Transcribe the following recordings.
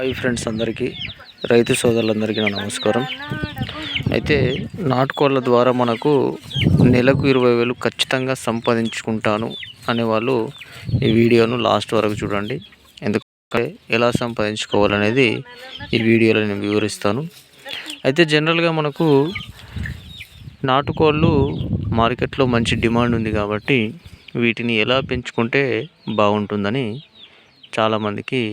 Hi friends అందరికీ రైతు సోదరులందరికీ నా నమస్కారం. అయితే నాటుకోళ్ళ ద్వారా మనకు నెలకు ఇరవై వేలు ఖచ్చితంగా సంపాదించుకుంటాను అనేవాళ్ళు ఈ వీడియోను లాస్ట్ వరకు చూడండి. ఎందుకంటే ఎలా సంపాదించుకోవాలనేది ఈ వీడియోలో నేను వివరిస్తాను. అయితే జనరల్గా మనకు నాటుకోళ్ళు మార్కెట్లో మంచి డిమాండ్ ఉంది కాబట్టి వీటిని ఎలా పెంచుకుంటే బాగుంటుందని చాలామందికి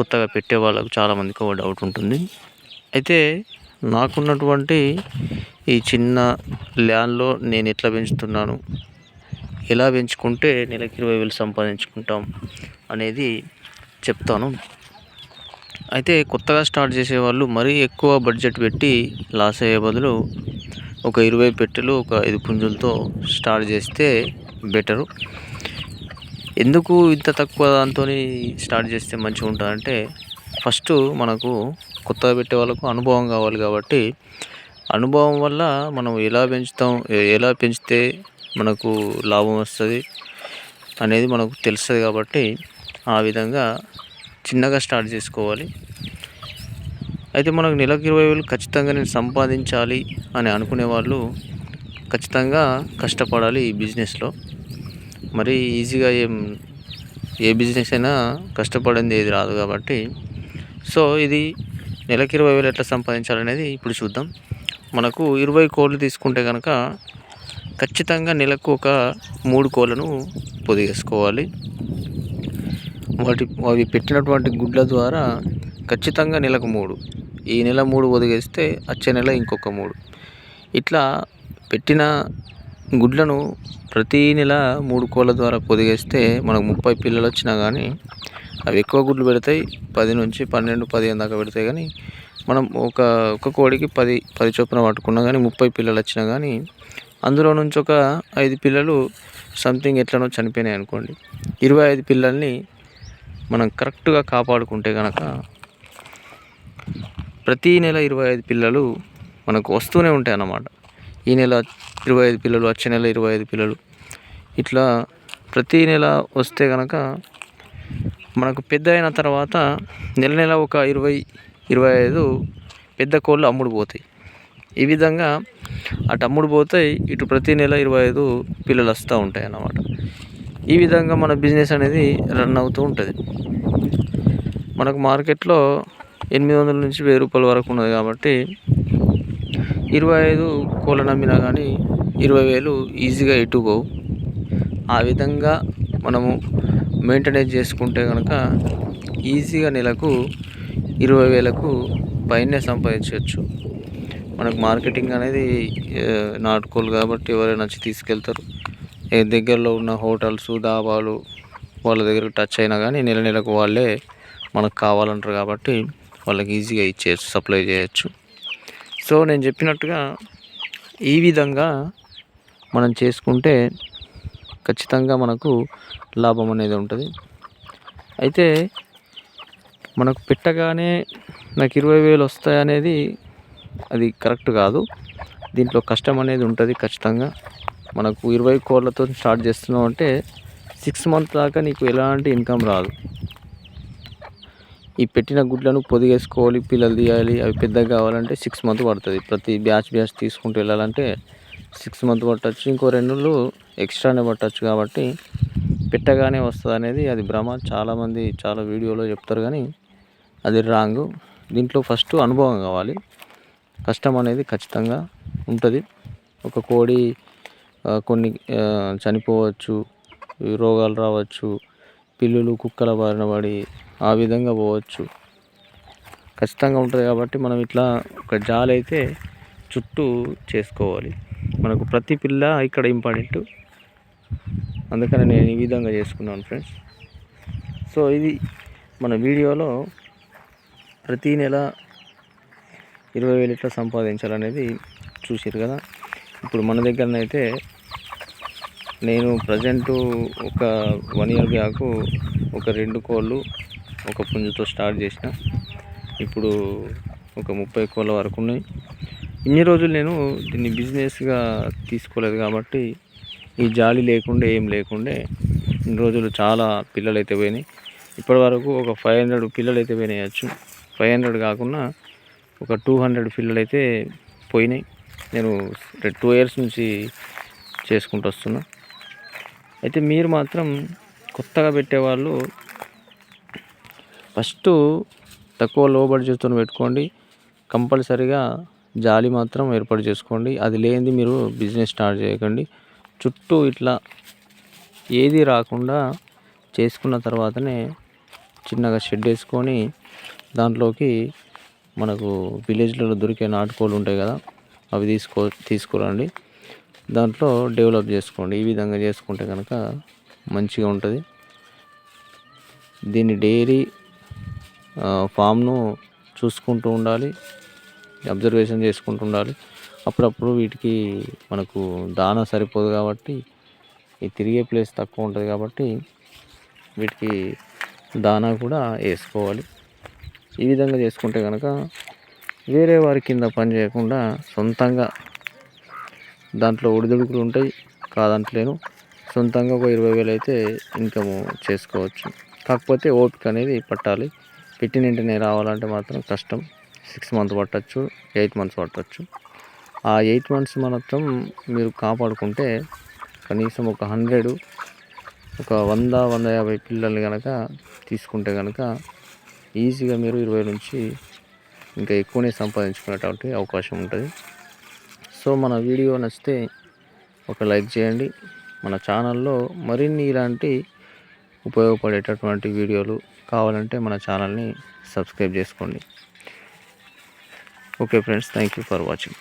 కొత్తగా పెట్టే వాళ్ళకు చాలామందికి ఒక డౌట్ ఉంటుంది. అయితే నాకున్నటువంటి ఈ చిన్న ల్యాండ్లో నేను ఎట్లా పెంచుతున్నాను? ఎలా పెంచుకుంటే నెలకి ఇరవై వేలు సంపాదించుకుంటాం అనేది చెప్తాను. అయితే కొత్తగా స్టార్ట్ చేసేవాళ్ళు మరీ ఎక్కువ బడ్జెట్ పెట్టి లాస్ అయ్యే బదులు ఒక ఇరవై పెట్టెలు ఒక ఐదు పుంజులతో స్టార్ట్ చేస్తే బెటరు ఎందుకు ఇంత తక్కువ దాంతో స్టార్ట్ చేస్తే మంచిగా ఉంటుందంటే ఫస్ట్ మనకు కొత్తగా పెట్టే వాళ్ళకు అనుభవం కావాలి కాబట్టి అనుభవం వల్ల మనం ఎలా పెంచుతాం ఎలా పెంచితే మనకు లాభం వస్తుంది అనేది మనకు తెలుస్తుంది కాబట్టి ఆ విధంగా చిన్నగా స్టార్ట్ చేసుకోవాలి. అయితే మనకు నెలకు ఇరవై వేలు ఖచ్చితంగా నేను సంపాదించాలి అని అనుకునే వాళ్ళు ఖచ్చితంగా కష్టపడాలి ఈ బిజినెస్లో. మరి ఈజీగా ఏం ఏ బిజినెస్ అయినా కష్టపడింది ఏది రాదు కాబట్టి. సో ఇది నెలకి ఇరవై వేలు ఎట్లా సంపాదించాలనేది ఇప్పుడు చూద్దాం. మనకు ఇరవై కోళ్ళు తీసుకుంటే కనుక ఖచ్చితంగా నెలకు ఒక మూడు కోళ్ళను పొదిగేసుకోవాలి. వాటి అవి పెట్టినటువంటి గుడ్ల ద్వారా ఖచ్చితంగా నెలకు మూడు. ఈ నెల మూడు పొదిగేస్తే వచ్చే నెల ఇంకొక మూడు. ఇట్లా పెట్టిన గుడ్లను ప్రతీ నెల మూడు కోళ్ళ ద్వారా పొదిగేస్తే మనకు ముప్పై పిల్లలు వచ్చినా కానీ అవి ఎక్కువ గుడ్లు పెడతాయి. పది నుంచి పన్నెండు పదిహేను దాకా పెడతాయి కానీ మనం ఒక ఒక కోడికి పది పది చొప్పున పట్టుకున్నా కానీ ముప్పై పిల్లలు వచ్చినా కానీ అందులో నుంచి ఒక ఐదు పిల్లలు సంథింగ్ ఎట్లనో చనిపోయినాయి అనుకోండి. ఇరవై ఐదు పిల్లల్ని మనం కరెక్ట్గా కాపాడుకుంటే కనుక ప్రతీ నెల ఇరవై ఐదు పిల్లలు మనకు వస్తూనే ఉంటాయి అన్నమాట ఈ నెల ఇరవై ఐదు పిల్లలు వచ్చే నెల ఇరవై ఐదు పిల్లలు. ఇట్లా ప్రతి నెల వస్తే కనుక మనకు పెద్ద అయిన తర్వాత నెల నెల ఒక ఇరవై ఇరవై ఐదు పెద్ద కోళ్ళు అమ్ముడు పోతాయి. ఈ విధంగా అటు అమ్ముడు పోతాయి ఇటు ప్రతి నెల ఇరవై ఐదు పిల్లలు వస్తూ ఉంటాయి అన్నమాట. ఈ విధంగా మన బిజినెస్ అనేది రన్ అవుతూ ఉంటుంది. మనకు మార్కెట్లో ఎనిమిది వందల నుంచి వెయ్యి రూపాయల వరకు ఉన్నది కాబట్టి ఇరవై ఐదు కోళ్ళను నమ్మినా కానీ ఇరవై వేలు ఈజీగా ఎటుపోవు ఆ విధంగా మనము మెయింటెనెన్స్ చేసుకుంటే కనుక ఈజీగా నెలకు ఇరవై వేలకు పైనే సంపాదించవచ్చు. మనకు మార్కెటింగ్ అనేది నాటుకోలు కాబట్టి ఎవరైనా వచ్చి తీసుకెళ్తారు. దగ్గరలో ఉన్న హోటల్స్ డాబాలు వాళ్ళ దగ్గరకు టచ్ అయినా కానీ నెల నెలకు వాళ్ళే మనకు కావాలంటారు కాబట్టి వాళ్ళకి ఈజీగా ఇచ్చేయచ్చు సప్లై చేయొచ్చు. సో నేను చెప్పినట్టుగా ఈ విధంగా మనం చేసుకుంటే ఖచ్చితంగా మనకు లాభం అనేది ఉంటుంది. అయితే మనకు పెట్టగానే నాకు ఇరవై వేలు వస్తాయనేది అది కరెక్ట్ కాదు. దీంట్లో కష్టం అనేది ఉంటుంది ఖచ్చితంగా. మనకు ఇరవై కోళ్ళతో స్టార్ట్ చేస్తున్నాం అంటే సిక్స్ మంత్ దాకా నీకు ఎలాంటి ఇన్కమ్ రాదు. ఈ పెట్టిన గుడ్లను పొదిగేసుకోవాలి పిల్లలు తీయాలి. అవి పెద్దగా కావాలంటే సిక్స్ మంత్ పడుతుంది. ప్రతి బ్యాచ్ బ్యాచ్ తీసుకుంటూ వెళ్ళాలంటే సిక్స్ మంత్ పట్టచ్చు. ఇంకో రెండు ఎక్స్ట్రానే పట్టచ్చు కాబట్టి పెట్టగానే వస్తుంది అనేది అది భ్రమ. చాలామంది చాలా వీడియోలో చెప్తారు కానీ అది రాంగ్ దీంట్లో ఫస్ట్ అనుభవం కావాలి. కష్టం అనేది ఖచ్చితంగా ఉంటుంది. ఒక కోడి కొన్ని చనిపోవచ్చు రోగాలు రావచ్చు పిల్లులు కుక్కల బారిన పడి ఆ విధంగా పోవచ్చు. ఖచ్చితంగా ఉంటుంది కాబట్టి మనం ఇట్లా ఒక జాలి అయితే చుట్టూ చేసుకోవాలి. మనకు ప్రతి పిల్ల ఇక్కడ ఇంపార్టెంట్. అందుకని నేను ఈ విధంగా చేసుకున్నాను ఫ్రెండ్స్. సో ఇది మన వీడియోలో ప్రతీ నెల ఇరవై వేలు ఎట్లా సంపాదించాలనేది చూసారు కదా. ఇప్పుడు మన దగ్గరనైతే నేను ప్రజెంటు ఒక వన్ ఇయర్ బ్యాక్ ఒక రెండు కోళ్ళు ఒక పుంజుతో స్టార్ట్ చేసిన. ఇప్పుడు ఒక ముప్పై కోళ్ళ వరకు ఉన్నాయి. ఇన్ని రోజులు నేను దీన్ని బిజినెస్గా తీసుకోలేదు కాబట్టి ఈ జాలి లేకుండా ఏం లేకుండే ఇన్ని రోజులు చాలా పిల్లలు అయితే పోయినాయి. ఇప్పటి వరకు ఒక ఫైవ్ హండ్రెడ్ పిల్లలు అయితే పోయినాయచ్చు. ఫైవ్ హండ్రెడ్ కాకుండా ఒక టూ హండ్రెడ్ పిల్లలు అయితే పోయినాయి. నేను టూ ఇయర్స్ నుంచి చేసుకుంటూ వస్తున్నా. అయితే మీరు మాత్రం కొత్తగా పెట్టేవాళ్ళు ఫస్ట్ తక్కువ లో బడ్జెట్తో పెట్టుకోండి. కంపల్సరిగా జాలి మాత్రం ఏర్పాటు చేసుకోండి. అది లేనిది మీరు బిజినెస్ స్టార్ట్ చేయకండి. చుట్టూ ఇట్లా ఏది రాకుండా చేసుకున్న తర్వాతనే చిన్నగా షెడ్ వేసుకొని దాంట్లోకి మనకు విలేజ్లలో దొరికే నాటుకోళ్ళు ఉంటాయి కదా అవి తీసుకో తీసుకురండి. దాంట్లో డెవలప్ చేసుకోండి. ఈ విధంగా చేసుకుంటే కనుక మంచిగా ఉంటుంది. దీన్ని డైలీ ఫామ్ను చూసుకుంటూ ఉండాలి అబ్జర్వేషన్ చేసుకుంటూ ఉండాలి. అప్పుడప్పుడు వీటికి మనకు దానా సరిపోదు కాబట్టి ఈ తిరిగే ప్లేస్ తక్కువ ఉంటుంది కాబట్టి వీటికి దానా కూడా వేసుకోవాలి. ఈ విధంగా చేసుకుంటే కనుక వేరే వారి కింద పని చేయకుండా సొంతంగా దాంట్లో ఒడిదుడుకులు ఉంటాయి కాదంటలేను. సొంతంగా ఒక ఇరవై వేలు అయితే ఇన్కమ్ చేసుకోవచ్చు. కాకపోతే ఓపిక అనేది పట్టాలి. పెట్టిన వెంటనే రావాలంటే మాత్రం కష్టం. సిక్స్ మంత్ పట్టచ్చు ఎయిట్ మంత్స్ పట్టచ్చు. ఆ ఎయిట్ మంత్స్ మాత్రం మీరు కాపాడుకుంటే కనీసం ఒక హండ్రెడ్ ఒక వంద వంద యాభై పిల్లల్ని కనుక తీసుకుంటే కనుక ఈజీగా మీరు ఇరవై నుంచి ఇంకా ఎక్కువనే సంపాదించుకునేటువంటి అవకాశం ఉంటుంది. సో మన వీడియో నచ్చితే ఒక లైక్ చేయండి. మన ఛానల్లో మరిన్ని ఇలాంటి ఉపయోగపడేటటువంటి వీడియోలు కావాలంటే మన ఛానల్ని సబ్స్క్రైబ్ చేసుకోండి. Okay friends thank you for watching.